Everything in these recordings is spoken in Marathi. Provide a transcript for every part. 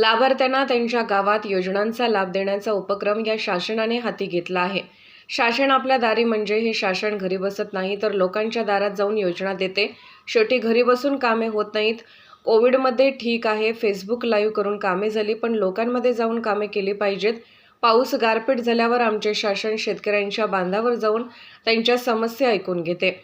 लाभार्थ्यांना त्यांच्या गावात योजनांचा लाभ देण्याचा उपक्रम या शासनाने हाती घेतला आहे. शासन आपल्या दारी म्हणजे हे शासन घरी बसत नाही तर लोकांच्या दारात जाऊन योजना देते. शेवटी घरी बसून कामे होत नाहीत. कोविडमध्ये ठीक आहे फेसबुक लाईव्ह करून कामे झाली पण लोकांमध्ये जाऊन कामे केली पाहिजेत. पाऊस गारपीट झाल्यावर आमचे शासन शेतकऱ्यांच्या बांधावर जाऊन त्यांच्या समस्या ऐकून घेते.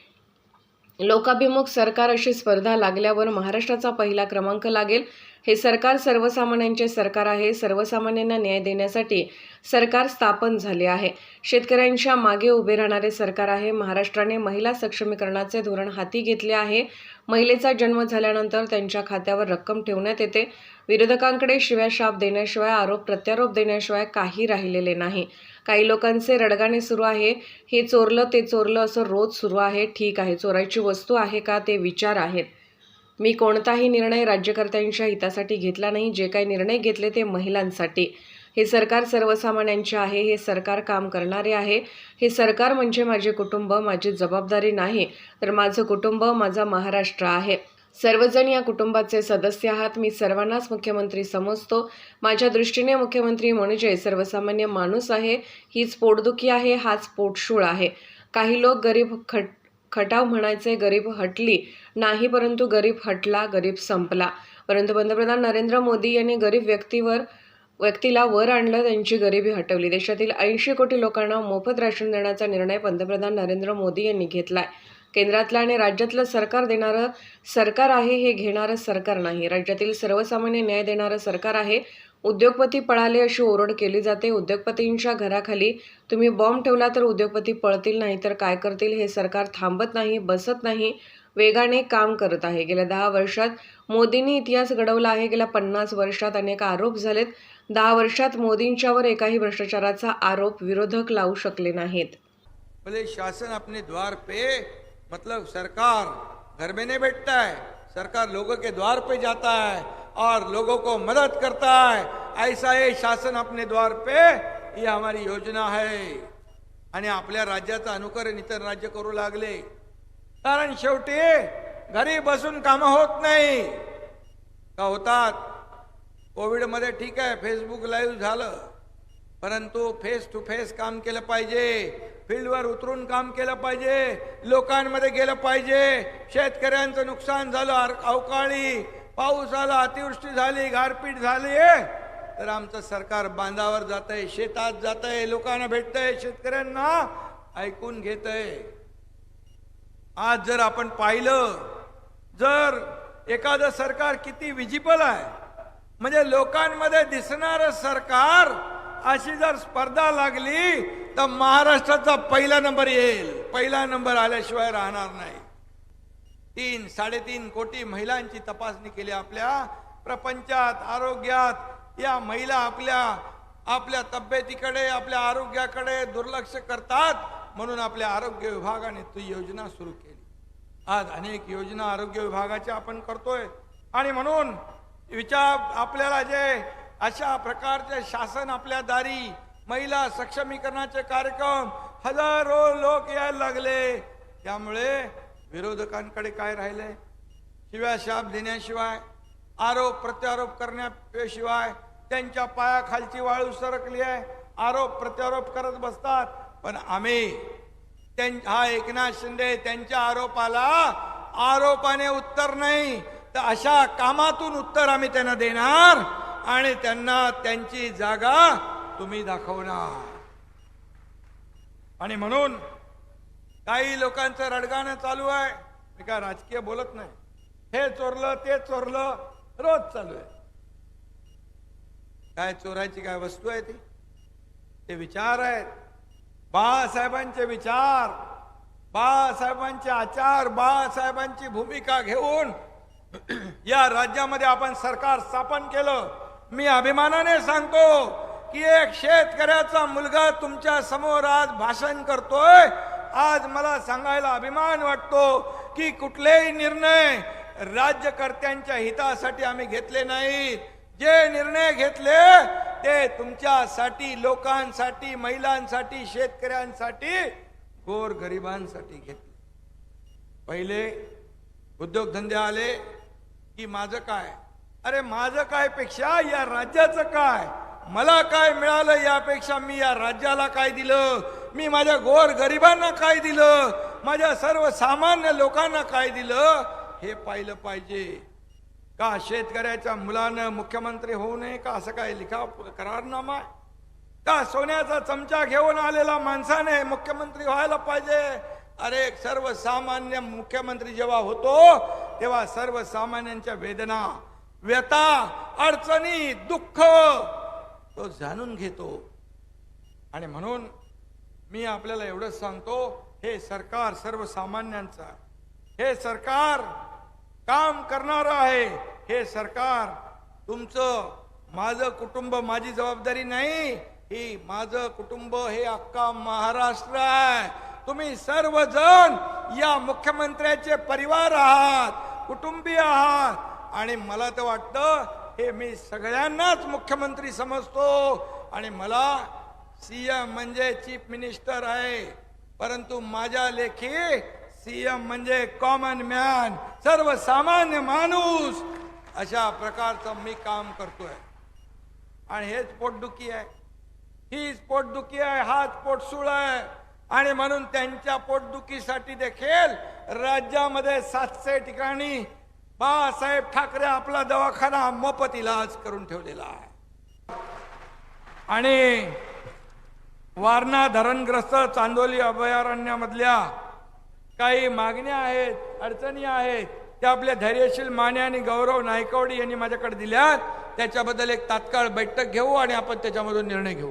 लोकाभिमुख सरकार अशी स्पर्धा लागल्यावर महाराष्ट्राचा पहिला क्रमांक लागेल. हे सरकार सर्वसामान्यांचे सरकार आहे. सर्वसामान्यांना न्याय देण्यासाठी सरकार स्थापन झाले आहे. शेतकऱ्यांच्या मागे उभे राहणारे सरकार आहे. महाराष्ट्राने महिला सक्षमीकरणाचे धोरण हाती घेतले आहे. महिलेचा जन्म झाल्यानंतर त्यांच्या खात्यावर रक्कम ठेवण्यात येते. विरोधकांकडे शिव्या शाप देण्याशिवाय आरोप प्रत्यारोप देण्याशिवाय काही राहिलेले नाही. काही लोकांचे रडगाणे सुरू आहे. हे चोरलं ते चोरलं असं रोज सुरू आहे. ठीक आहे. चोरायची वस्तू आहे का? ते विचार आहेत. मी कोणताही निर्णय राज्यकर्त्यांच्या हितासाठी घेतला नाही. जे काही निर्णय घेतले ते महिलांसाठी. हे सरकार सर्वसामान्यांचे आहे. हे सरकार काम करणारे आहे. हे सरकार म्हणजे माझे कुटुंब माझी जबाबदारी नाही. तर माझं कुटुंब माझा महाराष्ट्र आहे. सर्वजण या कुटुंबाचे सदस्य आहात. मी सर्वांनाच मुख्यमंत्री समजतो. माझ्या दृष्टीने मुख्यमंत्री म्हणजे सर्वसामान्य माणूस आहे. हीच पोटदुखी आहे. हाच पोटशूळ आहे. काही लोक गरीब खट खटाव म्हणायचे गरीब हटली. नाही परंतु गरीब हटला गरीब संपला. परंतु पंतप्रधान नरेंद्र मोदी यांनी गरीब व्यक्तीवर व्यक्तीला वर आणलं त्यांची गरिबी हटवली. देशातील ऐंशी कोटी लोकांना मोफत राशन देण्याचा निर्णय पंतप्रधान नरेंद्र मोदी यांनी घेतलाय. केंद्रातलं आणि राज्यातलं सरकार देणारं सरकार आहे हे घेणारं सरकार नाही. राज्यातील सर्वसामान्य न्याय देणारं सरकार आहे उद्योगपती पळाले अशी ओरड केली जाते. उद्योगपतींच्या घराखाली तुम्ही बॉम्ब ठेवला तर उद्योगपती पळतील नाही तर काय करतील हे सरकार थांबत नाही बसत नाही वेगाने काम करत आहे. गेल्या दहा वर्षात मोदींनी इतिहास घडवला आहे. गेल्या पन्नास वर्षात अनेक आरोप झालेत. दहा वर्षात मोदींच्यावर एकाही भ्रष्टाचाराचा आरोप विरोधक लावू शकले नाहीत. भले शासन अपने द्वार पे मतलब सरकार घर में नहीं बैठता है सरकार लोगों के द्वार पे जाता है और लोगों को मदद करता है। ऐसा ये शासन अपने द्वार पे ये हमारी योजना है। आणि आपल्या राज्याचं अनुकरण इतर राज्य करू लागले। कारण शेवटी घरी बसून कामं होत नाही। का होतात? कोविडमध्ये ठीक आहे फेसबुक लाईव्ह झालं। परंतु फेस टू फेस काम केलं पाहिजे। फील्डवर उतरून काम केलं पाहिजे। लोकांमध्ये गेलं पाहिजे। शेतकऱ्यांचं नुकसान झालं अवकाळी। पाऊस आला अतिवृष्टी झाली गारपीट झाली तर आमचं सरकार बांधावर जात आहे शेतात जात आहे लोकांना भेटतंय शेतकऱ्यांना ऐकून घेत आज जर आपण पाहिलं जर एखादं सरकार किती विजिबल आहे म्हणजे लोकांमध्ये दिसणारं सरकार अशी जर स्पर्धा लागली तर महाराष्ट्राचा पहिला नंबर येईल. पहिला नंबर आल्याशिवाय राहणार नाही. तीन साडेतीन कोटी महिलांची तपासणी केली आपल्या प्रपंचात आरोग्यात. या महिला आपल्या आपल्या तब्येतीकडे आपल्या आरोग्याकडे दुर्लक्ष करतात. म्हणून आपल्या आरोग्य विभागाने ती योजना सुरू केली. आज अनेक योजना आरोग्य विभागाच्या आपण करतोय. आणि म्हणून विचार आपल्याला जे अशा प्रकारचे शासन आपल्या दारी महिला सक्षमीकरणाचे कार्यक्रम हजारो लोक यायला लागले. त्यामुळे विरोधकांकडे काय राहिलंय? शिव्या शाप देण्याशिवाय आरोप प्रत्यारोप करण्याशिवाय त्यांच्या पायाखालची वाळू सरकली आहे. आरोप प्रत्यारोप करत बसतात. पण आम्ही हा एकनाथ शिंदे त्यांच्या आरोपाला आरोपाने उत्तर नाही. तर अशा कामातून उत्तर आम्ही त्यांना देणार आणि त्यांना त्यांची जागा तुम्ही दाखवणार. आणि म्हणून काही लोकांचं रडगाणं चालू आहे. मी काय राजकीय बोलत नाही. हे चोरलं ते चोरलं रोज चालू आहे. काय चोरायची काय वस्तू आहे ती? ते विचार आहेत. बाळासाहेबांचे विचार बाळासाहेबांचे आचार बाळासाहेबांची भूमिका घेऊन या राज्यामध्ये आपण सरकार स्थापन केलं. मी अभिमानाने सांगतो की एक शेतकऱ्याचा मुलगा तुमच्यासमोर आज भाषण करतोय. आज मला सांगायला अभिमान वाटतो की कुठलेही निर्णय राज्यकर्त्यांच्या हितासाठी आम्ही घेतले नाहीत जे निर्णय घेतले ते तुमच्यासाठी लोकांसाठी महिलांसाठी शेतकऱ्यांसाठी गोर गरिबांसाठी घेतले. पहिले उद्योगधंदे आले की माझं काय? अरे माझं काय पेक्षा या राज्याचं काय? मला काय मिळालं यापेक्षा मी या राज्याला काय दिलं? मी माझ्या गोर गरिबांना काय दिलं? माझ्या सर्वसामान्य लोकांना काय दिलं? हे पाहिलं पाहिजे. का शेतकऱ्याच्या मुलानं मुख्यमंत्री होऊ नये? का असं काय लिखा करारनामा? आहे का सोन्याचा चमचा घेऊन आलेला माणसाने मुख्यमंत्री व्हायला पाहिजे? अरे सर्वसामान्य मुख्यमंत्री जेव्हा होतो तेव्हा सर्वसामान्यांच्या वेदना व्यथा अडचणी दुःख तो जाणून घेतो. आणि म्हणून मी आपल्याला एवढंच सांगतो हे सरकार सर्वसामान्यांचं आहे. हे सरकार काम करणार आहे. हे सरकार तुमचं माझं कुटुंब माझी जबाबदारी नाही. ही माझं कुटुंब हे अख्खा महाराष्ट्र आहे. तुम्ही सर्वजण या मुख्यमंत्र्याचे परिवार आहात कुटुंबीय आहात. आणि मला तर वाटतं हे मी सगळ्यांनाच मुख्यमंत्री समजतो. आणि मला सीएम म्हणजे चीफ मिनिस्टर आहे परंतु माझ्या लेखी सीएम म्हणजे कॉमन मॅन सर्वसामान्य माणूस. अशा प्रकारचं मी काम करतोय. आणि हेच पोटदुखी आहे. हीच पोटदुखी आहे हाच पोटसूळ आहे. आणि म्हणून त्यांच्या पोटदुखीसाठी देखील राज्यामध्ये सातशे ठिकाणी बाळासाहेब ठाकरे आपला दवाखाना मोफत इलाज करून ठेवलेला आहे. आणि वारणा धरणग्रस्त चांदोली अभयारण्यामधल्या काही मागण्या आहेत अडचणी आहेत त्या आपल्या धैर्यशील माने आणि गौरव नायकवडी यांनी माझ्याकडे दिल्यात. त्याच्याबद्दल एक तात्काळ बैठक घेऊ आणि आपण त्याच्यामधून निर्णय घेऊ.